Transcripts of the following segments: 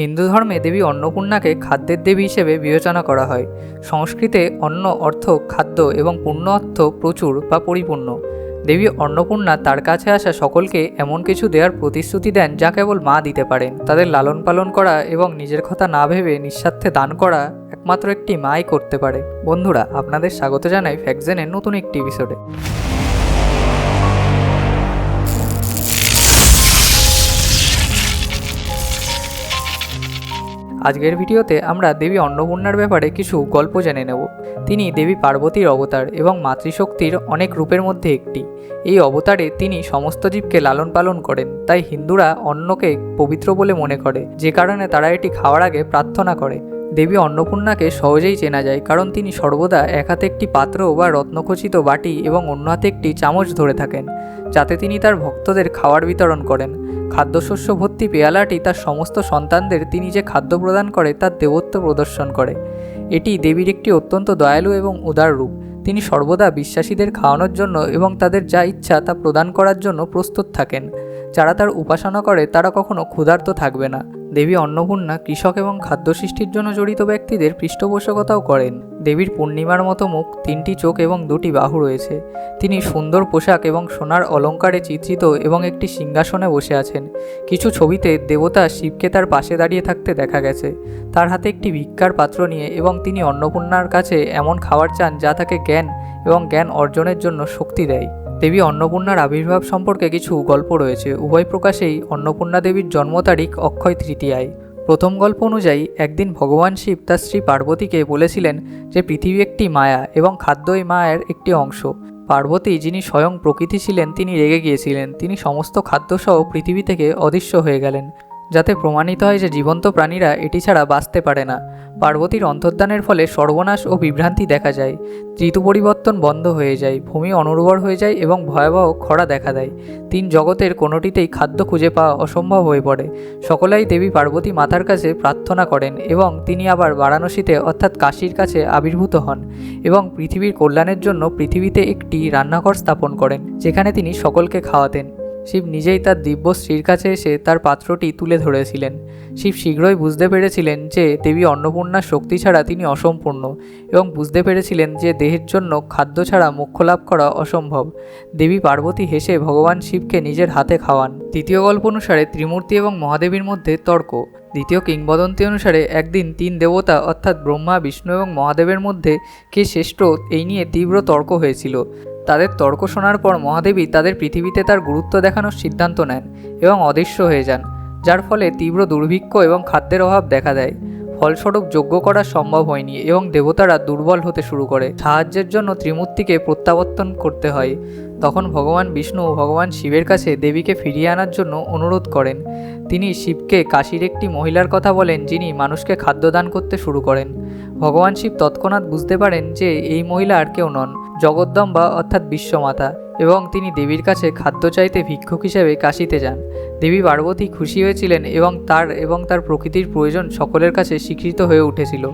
হিন্দু ধর্মে দেবী অন্নপূর্ণাকে খাদ্যের দেবী হিসেবে বিবেচনা করা হয়। সংস্কৃতে অন্ন অর্থ খাদ্য এবং পূর্ণ অর্থ প্রচুর বা পরিপূর্ণ। দেবী অন্নপূর্ণা তার কাছে আসা সকলকে এমন কিছু দেওয়ার প্রতিশ্রুতি দেন যা কেবল মা দিতে পারেন। তাদের লালন পালন করা এবং নিজের কথা না ভেবে নিঃস্বার্থে দান করা একমাত্র একটি মাই করতে পারে। বন্ধুরা, আপনাদের স্বাগত জানাই ফ্যাকজেনের নতুন একটি এপিসোডে আজকের ভিডিওতে আমরা দেবী অন্নপূর্ণার ব্যাপারে কিছু গল্প জেনে নেব। তিনি দেবী পার্বতীর অবতার এবং মাতৃশক্তির অনেক রূপের মধ্যে একটি। এই অবতারে তিনি সমস্ত জীবকে লালন পালন করেন, তাই হিন্দুরা অন্নকে পবিত্র বলে মনে করে। যে কারণে তারা এটি খাওয়ার আগে প্রার্থনা করে। দেবী অন্নপূর্ণাকে সহজেই চেনা যায়, কারণ তিনি সর্বদা এক হাতে একটি পাত্র বা রত্নখচিত বাটি এবং অন্য হাতে একটি চামচ ধরে থাকেন, যাতে তিনি তার ভক্তদের খাওয়ার বিতরণ করেন। খাদ্যশস্য ভর্তি পেয়ালাটি তার সমস্ত সন্তানদের তিনি যে খাদ্য প্রদান করে তার দেবত্ব প্রদর্শন করে। এটি দেবীর একটি অত্যন্ত দয়ালু এবং উদার রূপ। তিনি সর্বদা বিশ্বাসীদের খাওয়ানোর জন্য এবং তাদের যা ইচ্ছা তা প্রদান করার জন্য প্রস্তুত থাকেন। যারা তার উপাসনা করে তারা কখনো ক্ষুধার্ত থাকবে না। দেবী অন্নপূর্ণা কৃষক এবং খাদ্য সৃষ্টির জন্য জড়িত ব্যক্তিদের পৃষ্ঠপোষকতাও করেন। দেবীর পূর্ণিমার মতো মুখ, তিনটি চোখ এবং দুটি বাহু রয়েছে। তিনি সুন্দর পোশাক এবং সোনার অলঙ্কারে চিত্রিত এবং একটি সিংহাসনে বসে আছেন। কিছু ছবিতে দেবতা শিবকে তার পাশে দাঁড়িয়ে থাকতে দেখা গেছে। তার হাতে একটি ভিক্ষার পাত্র নিয়ে এবং তিনি অন্নপূর্ণার কাছে এমন খাবার চান যা তাকে জ্ঞান এবং জ্ঞান অর্জনের জন্য শক্তি দেয়। দেবী অন্নপূর্ণার আবির্ভাব সম্পর্কে কিছু গল্প রয়েছে। উভয় প্রকাশেই অন্নপূর্ণা দেবীর জন্ম তারিখ অক্ষয় তৃতীয়ায়। প্রথম গল্প অনুযায়ী, একদিন ভগবান শিব তার শ্রী পার্বতীকে বলেছিলেন যে পৃথিবী একটি মায়া এবং খাদ্য এই মায়ের একটি অংশ। পার্বতী, যিনি স্বয়ং প্রকৃতি ছিলেন, তিনি রেগে গিয়েছিলেন। তিনি সমস্ত খাদ্যসহ পৃথিবী থেকে অদৃশ্য হয়ে গেলেন। যাতে প্রমাণিত হয় যে জীবন্ত প্রাণীরা এটি ছাড়া বাঁচতে পারে না। পার্বতীর অন্তর্দানের ফলে সর্বনাশ ও বিভ্রান্তি দেখা যায়। ঋতু পরিবর্তন বন্ধ হয়ে যায়, ভূমি অনুর্বর হয়ে যায় এবং ভয়াবহ খরা দেখা দেয়। তিন জগতের কোনোটিতেই খাদ্য খুঁজে পাওয়া অসম্ভব হয়ে পড়ে। সকলেই দেবী পার্বতী মাতার কাছে প্রার্থনা করেন এবং তিনি আবার বারাণসীতে অর্থাৎ কাশীর কাছে আবির্ভূত হন এবং পৃথিবীর কল্যাণের জন্য পৃথিবীতে একটি রান্নাঘর স্থাপন করেন, যেখানে তিনি সকলকে খাওয়াতেন। শিব নিজেই তার দিব্য স্ত্রীর কাছে এসে তার পাত্রটি তুলে ধরেছিলেন। শিব শীঘ্রই বুঝতে পেরেছিলেন যে দেবী অন্নপূর্ণার শক্তি ছাড়া তিনি অসম্পূর্ণ এবং বুঝতে পেরেছিলেন যে দেহের জন্য খাদ্য ছাড়া মোক্ষ লাভ করা অসম্ভব। দেবী পার্বতী হেসে ভগবান শিবকে নিজের হাতে খাওয়ান। তৃতীয় গল্প অনুসারে ত্রিমূর্তি এবং মহাদেবীর মধ্যে তর্ক। দ্বিতীয় কিংবদন্তি অনুসারে একদিন তিন দেবতা অর্থাৎ ব্রহ্মা, বিষ্ণু এবং মহাদেবের মধ্যে কে শ্রেষ্ঠ এই নিয়ে তীব্র তর্ক হয়েছিল। তাদের তর্ক শোনার পর মহাদেবী তাদের পৃথিবীতে তার গুরুত্ব দেখানোর সিদ্ধান্ত নেন এবং অদৃশ্য হয়ে যান, যার ফলে তীব্র দুর্ভিক্ষ এবং খাদ্যের অভাব দেখা দেয়। ফলস্বরূপ যজ্ঞ করা সম্ভব হয়নি এবং দেবতারা দুর্বল হতে শুরু করে। সাহায্যের জন্য ত্রিমূর্তিকে প্রত্যাবর্তন করতে হয়। তখন ভগবান বিষ্ণু ভগবান শিবের কাছে দেবীকে ফিরিয়ে আনার জন্য অনুরোধ করেন। তিনি শিবকে কাশীর একটি মহিলার কথা বলেন যিনি মানুষকে খাদ্যদান করতে শুরু করেন। ভগবান শিব তৎক্ষণাৎ বুঝতে পারেন যে এই মহিলা আর কেউ নন। জগদ্দম্বা অর্থাৎ বিশ্বমাতা, এবং তিনি দেবীর কাছে খাদ্য চাইতে ভিক্ষুক হিসেবে কাশিতে যান। দেবী পার্বতী খুশি হয়েছিলেন এবং তার এবং তার প্রকৃতির প্রয়োজন সকলের কাছে স্বীকৃত হয়ে উঠেছিল।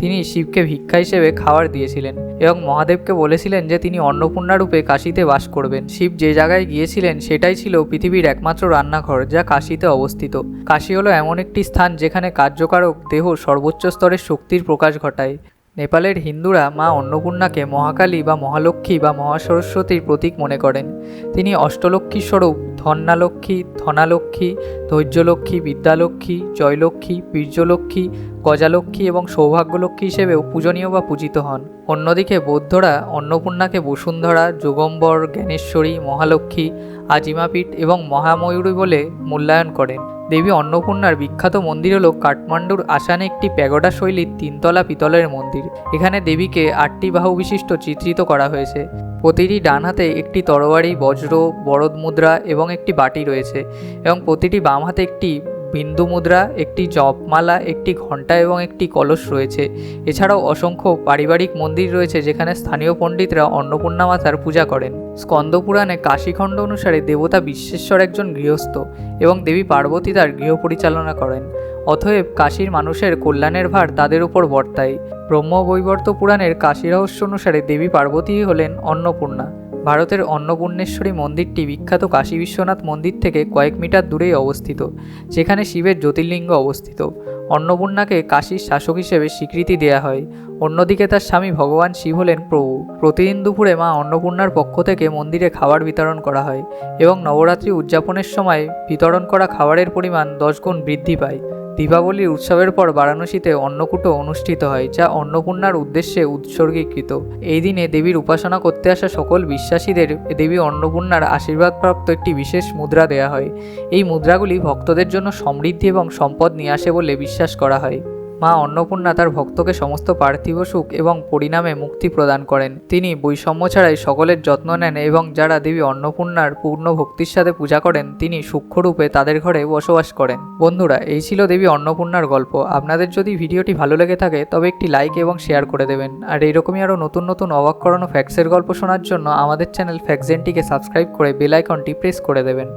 তিনি শিবকে ভিক্ষা হিসেবে খাবার দিয়েছিলেন এবং মহাদেবকে বলেছিলেন যে তিনি অন্নপূর্ণা রূপে কাশিতে বাস করবেন। শিব যে জায়গায় গিয়েছিলেন সেটাই ছিল পৃথিবীর একমাত্র রান্নাঘর যা কাশিতে অবস্থিত। কাশি হলো এমন একটি স্থান যেখানে কার্যকারক দেহ সর্বোচ্চ স্তরের শক্তির প্রকাশ ঘটায়। নেপালের হিন্দুরা মা অন্নপূর্ণাকে মহাকালী বা মহালক্ষ্মী বা মহাসরস্বতীর প্রতীক মনে করেন। তিনি অষ্টলক্ষ্মী স্বরূপ। ধন্যালক্ষ্মী, ধনালক্ষ্মী, ধৈর্যলক্ষ্মী, বিদ্যালক্ষ্মী, জয়লক্ষ্মী, বীর্যলক্ষ্মী, গজালক্ষ্মী এবং সৌভাগ্যলক্ষ্মী হিসেবেও পূজনীয় বা পূজিত হন। অন্যদিকে বৌদ্ধরা অন্নপূর্ণাকে বসুন্ধরা, যুগম্বর, জ্ঞানেশ্বরী, মহালক্ষ্মী, আজিমাপীঠ এবং মহাময়ূরী বলে মূল্যায়ন করেন। দেবী অন্নপূর্ণার বিখ্যাত মন্দির হল কাঠমান্ডুর আসানে একটি প্যাগোডা শৈলীর তিনতলা পিতলের মন্দির। এখানে দেবীকে আটটি বাহু বিশিষ্ট চিত্রিত করা হয়েছে। প্রতিটি ডান হাতে একটি তরবারি বজ্র, বরদ মুদ্রা এবং একটি বাটি রয়েছে এবং প্রতিটি বাম হাতে একটি বিন্দু মুদ্রা, একটি জপমালা, একটি ঘণ্টা এবং একটি কলস রয়েছে। এছাড়াও অসংখ্য পারিবারিক মন্দির রয়েছে যেখানে স্থানীয় পণ্ডিতরা অন্নপূর্ণা মাতার পূজা করেন। স্কন্দপুরাণে কাশীখণ্ড অনুসারে দেবতা বিশ্বেশ্বর একজন গৃহস্থ এবং দেবী পার্বতী তার গৃহ পরিচালনা করেন। অতএব কাশীর মানুষের কল্যাণের ভার তাদের উপর বর্তায়। ব্রহ্মবৈবর্ত পুরাণের কাশী রহস্য অনুসারে দেবী পার্বতী হলেন অন্নপূর্ণা। ভারতের অন্নপূর্ণেশ্বরী মন্দিরটি বিখ্যাত কাশী বিশ্বনাথ মন্দির থেকে কয়েক মিটার দূরেই অবস্থিত, যেখানে শিবের জ্যোতির্লিঙ্গ অবস্থিত। অন্নপূর্ণাকে কাশীর শাসক হিসেবে স্বীকৃতি দেয়া হয়। অন্যদিকে তার স্বামী ভগবান শিব হলেন প্রভু। প্রতিদিন দুপুরে মা অন্নপূর্ণার পক্ষ থেকে মন্দিরে খাবার বিতরণ করা হয় এবং নবরাত্রি উদযাপনের সময় বিতরণ করা খাবারের পরিমাণ দশ গুণ বৃদ্ধি পায়। দীপাবলির উৎসবের পর বারাণসীতে অন্নকূট অনুষ্ঠিত হয়, যা অন্নপূর্ণার উদ্দেশ্যে উৎসর্গীকৃত। এই দিনে দেবীর উপাসনা করতে আসা সকল বিশ্বাসীদের দেবী অন্নপূর্ণার আশীর্বাদপ্রাপ্ত একটি বিশেষ মুদ্রা দেয়া হয়। এই মুদ্রাগুলি ভক্তদের জন্য সমৃদ্ধি এবং সম্পদ নিয়ে আসে বলে বিশ্বাস করা হয়। মা অন্নপূর্ণা তার ভক্তকে সমস্ত পার্থিব সুখ এবং পরিণামে মুক্তি প্রদান করেন। তিনি বৈষম্য ছাড়াই সকলের যত্ন নেন এবং যারা দেবী অন্নপূর্ণার পূর্ণ ভক্তির সাথে পূজা করেন, তিনি সূক্ষ্মরূপে তাদের ঘরে বসবাস করেন। বন্ধুরা, এই ছিল দেবী অন্নপূর্ণার গল্প। আপনাদের যদি ভিডিওটি ভালো লেগে থাকে, তবে একটি লাইক এবং শেয়ার করে দেবেন। আর এইরকমই আরও নতুন নতুন অবাক করানো ফ্যাক্সের গল্প শোনার জন্য আমাদের চ্যানেল ফ্যাক্সেনটিকে সাবস্ক্রাইব করে বেল আইকনটি প্রেস করে দেবেন।